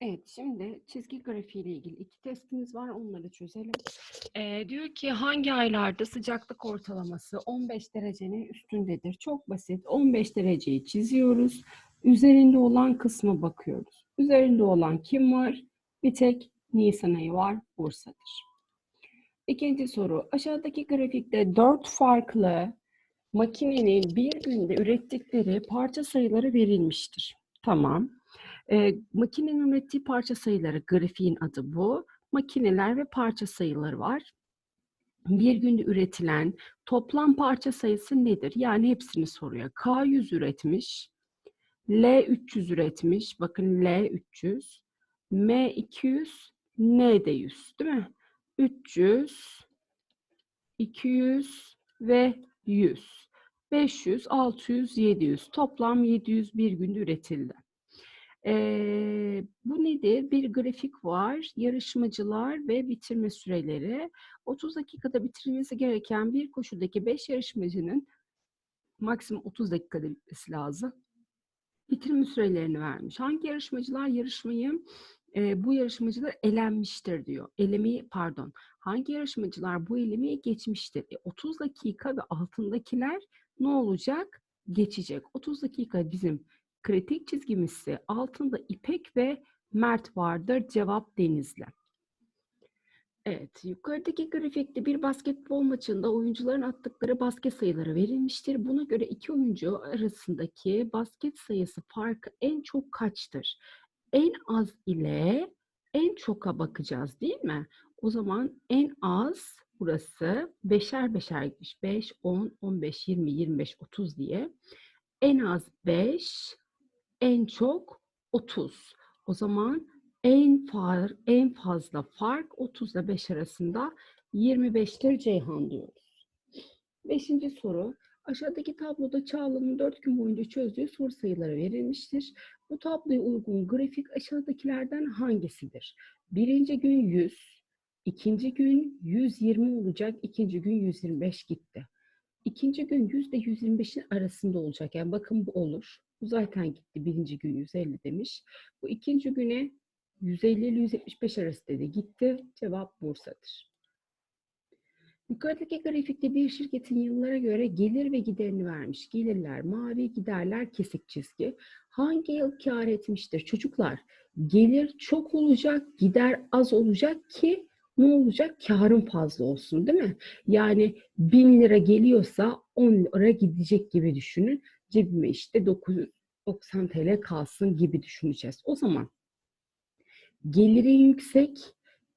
Evet, şimdi çizgi grafiği ile ilgili iki testimiz var. Onları çözelim. Ee, diyor ki hangi aylarda sıcaklık ortalaması 15 derecenin üstündedir? Çok basit. 15 dereceyi çiziyoruz. Üzerinde olan kısma bakıyoruz. Üzerinde olan kim var? Bir tek Nisan ayı var. Bursa'dır. İkinci soru. Aşağıdaki grafikte dört farklı makinenin bir günde ürettikleri parça sayıları verilmiştir. Tamam. E, makinenin ürettiği parça sayıları, grafiğin adı bu. Makineler ve parça sayıları var. Bir günde üretilen toplam parça sayısı nedir? Yani hepsini soruyor. K 100 üretmiş, L 300 üretmiş, bakın L 300, M 200, N de 100 değil mi? 300, 200 ve 100. 500, 600, 700. Toplam 700 bir günde üretildi. Ee, bu nedir? Bir grafik var. Yarışmacılar ve bitirme süreleri. 30 dakikada bitirilmesi gereken bir koşudaki 5 yarışmacının maksimum 30 dakikada bitmesi lazım. Bitirme sürelerini vermiş. Hangi yarışmacılar yarışmayı e, bu yarışmacılar elenmiştir diyor. Elemeyi pardon. Hangi yarışmacılar bu elemeyi geçmiştir? E, 30 dakika ve altındakiler ne olacak? Geçecek. 30 dakika bizim kritik çizgimizse altında İpek ve Mert vardır. Cevap Denizli. Evet, yukarıdaki grafikte bir basketbol maçında oyuncuların attıkları basket sayıları verilmiştir. Buna göre iki oyuncu arasındaki basket sayısı farkı en çok kaçtır? En az ile en çoka bakacağız değil mi? O zaman en az burası beşer beşer gitmiş. 5, 10, 15, 20, 25, 30 diye. En az 5, en çok 30. O zaman en far, en fazla fark 30 ile 5 arasında 25'tir Ceyhan diyoruz. Beşinci soru. Aşağıdaki tabloda Çağla'nın 4 gün boyunca çözdüğü soru sayıları verilmiştir. Bu tabloya uygun grafik aşağıdakilerden hangisidir? Birinci gün 100, ikinci gün 120 olacak, ikinci gün 125 gitti. İkinci gün yüzde 125'in arasında olacak. Yani bakın bu olur. Bu zaten gitti. Birinci gün 150 demiş. Bu ikinci güne 150 ile 175 arası dedi. Gitti. Cevap Bursa'dır. Yukarıdaki grafikte bir şirketin yıllara göre gelir ve giderini vermiş. Gelirler mavi, giderler kesik çizgi. Hangi yıl kar etmiştir? Çocuklar gelir çok olacak, gider az olacak ki ne olacak? Karın fazla olsun değil mi? Yani bin lira geliyorsa 10 lira gidecek gibi düşünün. Cebime işte 990 TL kalsın gibi düşüneceğiz. O zaman gelirin yüksek,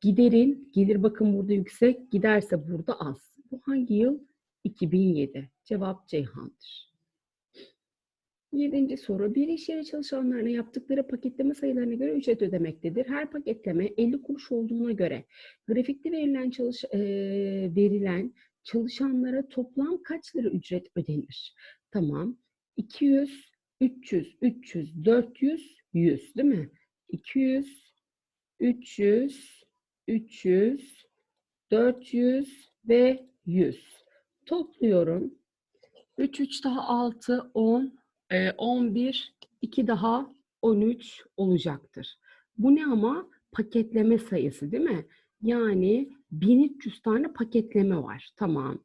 giderin, gelir bakın burada yüksek, giderse burada az. Bu hangi yıl? 2007. Cevap Ceyhan'dır. Yedinci soru. Bir iş yeri çalışanlarına yaptıkları paketleme sayılarına göre ücret ödemektedir. Her paketleme 50 kuruş olduğuna göre grafikte verilen çalış e, verilen çalışanlara toplam kaç lira ücret ödenir? Tamam. 200, 300, 300, 400, 100 değil mi? 200, 300, 300, 400 ve 100. Topluyorum. 3, 3 daha 6, 10, 11, 2 daha 13 olacaktır. Bu ne ama? Paketleme sayısı değil mi? Yani 1300 tane paketleme var. Tamam.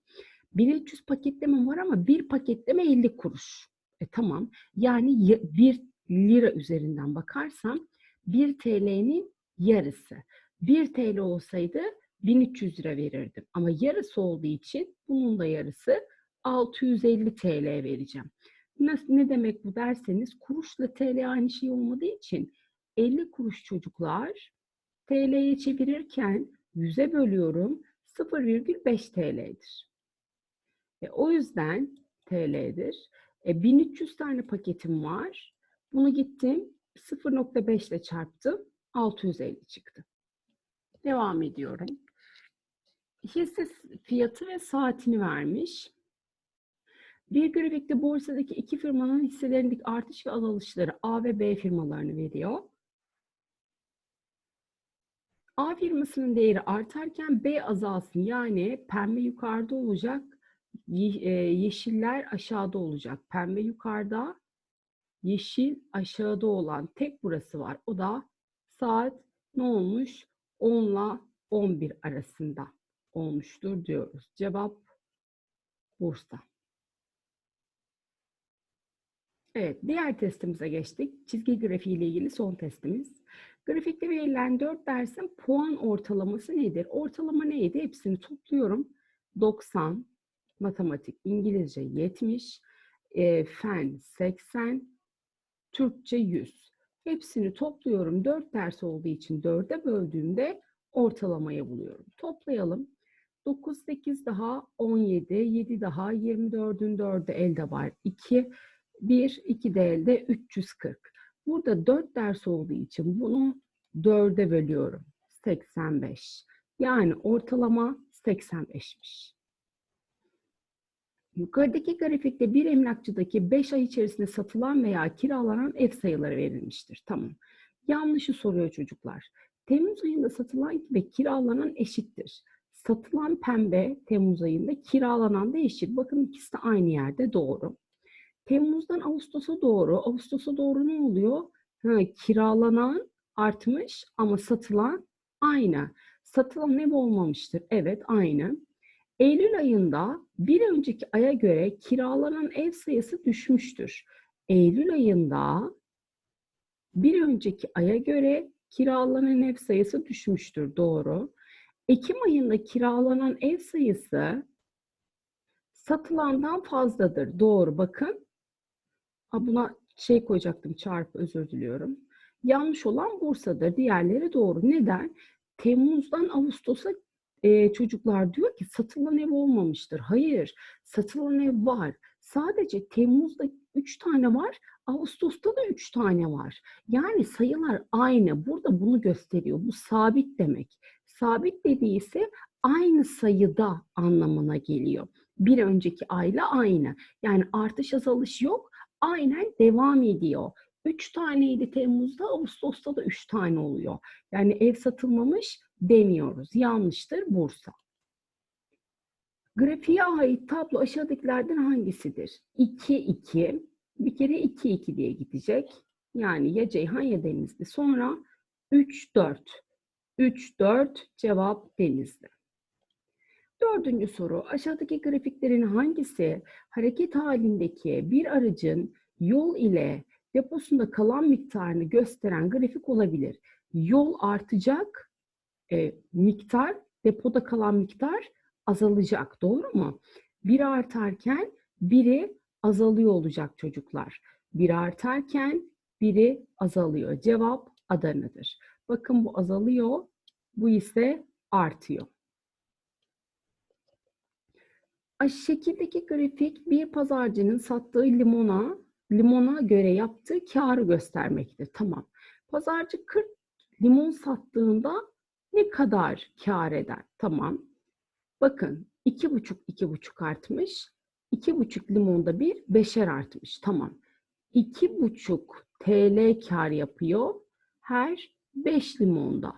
1300 paketleme var ama bir paketleme 50 kuruş. E tamam. Yani 1 lira üzerinden bakarsam 1 TL'nin yarısı. 1 TL olsaydı 1300 lira verirdim. Ama yarısı olduğu için bunun da yarısı 650 TL vereceğim. Ne demek bu derseniz kuruşla TL aynı şey olmadığı için 50 kuruş çocuklar TL'ye çevirirken 100'e bölüyorum 0,5 TL'dir. E, o yüzden TL'dir. E, 1300 tane paketim var. Bunu gittim 0.5 ile çarptım. 650 çıktı. Devam ediyorum. Hisse fiyatı ve saatini vermiş. Bir grafikte borsadaki iki firmanın hisselerindeki artış ve azalışları A ve B firmalarını veriyor. A firmasının değeri artarken B azalsın. Yani pembe yukarıda olacak, yeşiller aşağıda olacak. Pembe yukarıda, yeşil aşağıda olan tek burası var. O da Saat ne olmuş? 10 ile 11 arasında olmuştur diyoruz. Cevap Bursa. Evet, diğer testimize geçtik. Çizgi grafiği ile ilgili son testimiz. Grafikte verilen 4 dersin puan ortalaması nedir? Ortalama neydi? Hepsini topluyorum. 90, matematik, İngilizce 70, e, fen 80, Türkçe 100. Hepsini topluyorum. 4 ders olduğu için 4'e böldüğümde ortalamayı buluyorum. Toplayalım. 9, 8 daha 17, 7 daha 24'ün 4'ü elde var. 2, 1, 2 de elde 340. Burada 4 ders olduğu için bunu 4'e bölüyorum. 85. Yani ortalama 85'miş. Yukarıdaki grafikte bir emlakçıdaki 5 ay içerisinde satılan veya kiralanan ev sayıları verilmiştir. Tamam. Yanlışı soruyor çocuklar. Temmuz ayında satılan ve kiralanan eşittir. Satılan pembe Temmuz ayında, kiralanan da yeşil. Bakın ikisi de aynı yerde doğru. Temmuz'dan Ağustos'a doğru, Ağustos'a doğru ne oluyor? Ha, kiralanan artmış ama satılan aynı. Satılan ev olmamıştır. Evet aynı. Eylül ayında bir önceki aya göre kiralanan ev sayısı düşmüştür. Eylül ayında bir önceki aya göre kiralanan ev sayısı düşmüştür. Doğru. Ekim ayında kiralanan ev sayısı satılandan fazladır. Doğru. Bakın. Ha, buna şey koyacaktım çarpı özür diliyorum. Yanlış olan Bursa'dır. Diğerleri doğru. Neden? Temmuz'dan Ağustos'a e, çocuklar diyor ki satılan ev olmamıştır. Hayır, satılan ev var. Sadece Temmuz'da 3 tane var, Ağustos'ta da 3 tane var. Yani sayılar aynı. Burada bunu gösteriyor. Bu sabit demek. Sabit dediği ise aynı sayıda anlamına geliyor. Bir önceki ayla aynı. Yani artış azalış yok. Aynen devam ediyor. 3 taneydi Temmuz'da, Ağustos'ta da 3 tane oluyor. Yani ev satılmamış demiyoruz. Yanlıştır Bursa. Grafiğe ait tablo aşağıdakilerden hangisidir? 2, 2. Bir kere 2, 2 diye gidecek. Yani ya Ceyhan ya Denizli. Sonra 3, 4. 3, 4 cevap Denizli. Dördüncü soru. Aşağıdaki grafiklerin hangisi hareket halindeki bir aracın yol ile deposunda kalan miktarını gösteren grafik olabilir? Yol artacak, e, miktar, depoda kalan miktar azalacak. Doğru mu? Biri artarken biri azalıyor olacak çocuklar. Biri artarken biri azalıyor. Cevap Adana'dır. Bakın bu azalıyor, bu ise artıyor. Şekildeki grafik bir pazarcının sattığı limona, limona göre yaptığı karı göstermektedir. Tamam. Pazarcı 40 limon sattığında ne kadar kar eder? Tamam. Bakın 2,5 2,5 artmış. 2,5 limonda bir beşer artmış. Tamam. 2,5 TL kar yapıyor her 5 limonda.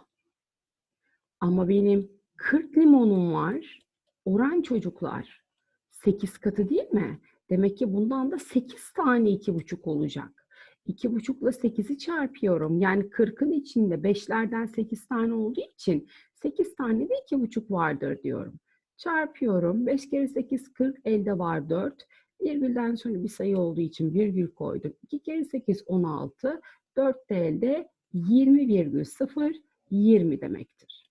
Ama benim 40 limonum var. Oran çocuklar 8 katı değil mi? Demek ki bundan da 8 tane 2,5 olacak. 2,5 ile 8'i çarpıyorum. Yani 40'ın içinde 5'lerden 8 tane olduğu için 8 tane de 2,5 vardır diyorum. Çarpıyorum. 5 kere 8 40 elde var 4. Virgülden sonra bir sayı olduğu için virgül koydum. 2 kere 8 16. 4 de elde 20,0 20 demektir.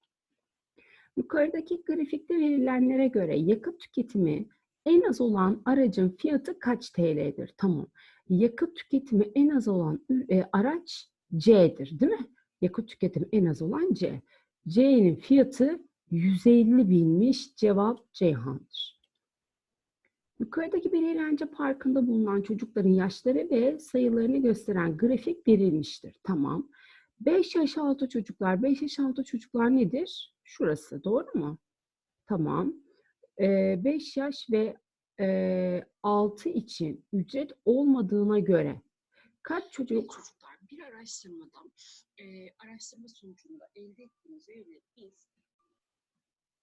Yukarıdaki grafikte verilenlere göre yakıt tüketimi en az olan aracın fiyatı kaç TL'dir? Tamam. Yakıt tüketimi en az olan e, araç C'dir değil mi? Yakıt tüketimi en az olan C. C'nin fiyatı 150 binmiş. Cevap Ceyhan'dır. Yukarıdaki bir eğlence parkında bulunan çocukların yaşları ve sayılarını gösteren grafik verilmiştir. Tamam. 5 yaş altı çocuklar, 5 yaş altı çocuklar nedir? Şurası doğru mu? Tamam. 5 yaş ve e, 6 için ücret olmadığına göre kaç çocuk çocuklar bir araştırmada e, araştırma sonucunda elde ettiğimiz verileri biz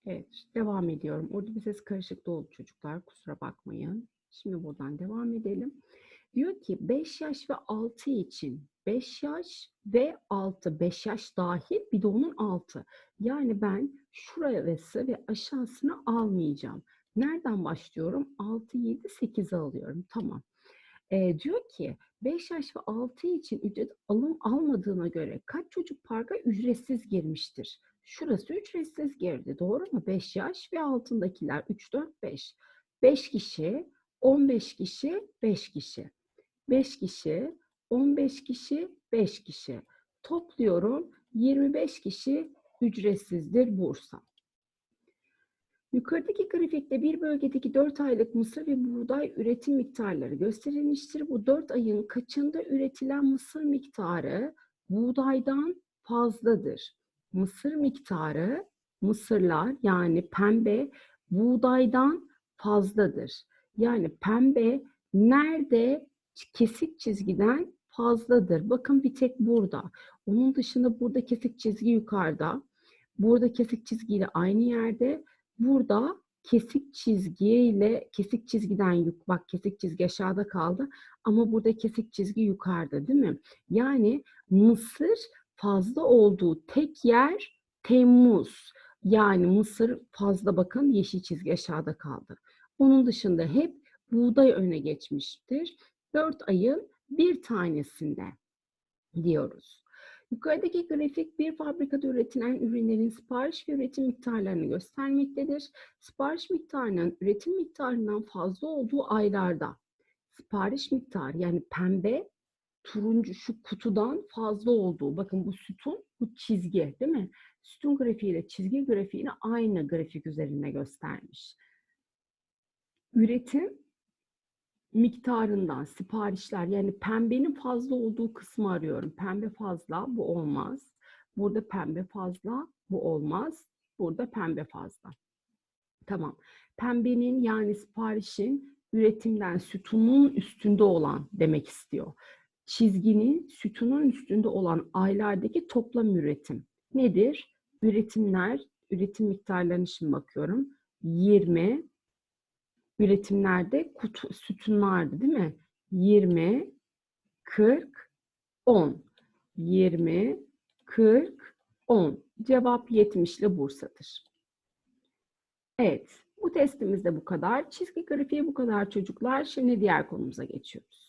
Evet, devam ediyorum. Orada bir ses karışıklığı oldu çocuklar. Kusura bakmayın. Şimdi buradan devam edelim. Diyor ki 5 yaş ve 6 için 5 yaş ve 6, 5 yaş dahil bir de onun altı. Yani ben şurası ve aşağısını almayacağım. Nereden başlıyorum? 6, 7, 8'i alıyorum. Tamam. Ee, diyor ki 5 yaş ve 6 için ücret alım almadığına göre kaç çocuk parka ücretsiz girmiştir? Şurası ücretsiz girdi. Doğru mu? 5 yaş ve altındakiler 3, 4, 5. 5 kişi, 15 kişi, 5 kişi. 5 kişi, 15 kişi, 5 kişi. Topluyorum 25 kişi ücretsizdir Bursa. Yukarıdaki grafikte bir bölgedeki 4 aylık mısır ve buğday üretim miktarları gösterilmiştir. Bu 4 ayın kaçında üretilen mısır miktarı buğdaydan fazladır. Mısır miktarı, mısırlar yani pembe buğdaydan fazladır. Yani pembe nerede kesik çizgiden fazladır. Bakın bir tek burada. Onun dışında burada kesik çizgi yukarıda. Burada kesik çizgiyle aynı yerde. Burada kesik çizgiyle kesik çizgiden yuk bak kesik çizgi aşağıda kaldı ama burada kesik çizgi yukarıda değil mi? Yani Mısır fazla olduğu tek yer Temmuz. Yani Mısır fazla bakın yeşil çizgi aşağıda kaldı. Onun dışında hep buğday öne geçmiştir. Dört ayın bir tanesinde diyoruz. Yukarıdaki grafik bir fabrikada üretilen ürünlerin sipariş ve üretim miktarlarını göstermektedir. Sipariş miktarının üretim miktarından fazla olduğu aylarda sipariş miktarı yani pembe turuncu şu kutudan fazla olduğu. Bakın bu sütun, bu çizgi değil mi? Sütun grafiğiyle çizgi grafiğini aynı grafik üzerinde göstermiş. Üretim miktarından siparişler yani pembenin fazla olduğu kısmı arıyorum. Pembe fazla bu olmaz. Burada pembe fazla bu olmaz. Burada pembe fazla. Tamam. Pembenin yani siparişin üretimden sütunun üstünde olan demek istiyor. Çizginin sütunun üstünde olan aylardaki toplam üretim nedir? Üretimler, üretim miktarlarına şimdi bakıyorum. 20, üretimlerde kutu, sütunlardı değil mi? 20, 40, 10. 20, 40, 10. Cevap 70 ile Bursa'dır. Evet, bu testimizde bu kadar. Çizgi grafiği bu kadar çocuklar. Şimdi diğer konumuza geçiyoruz.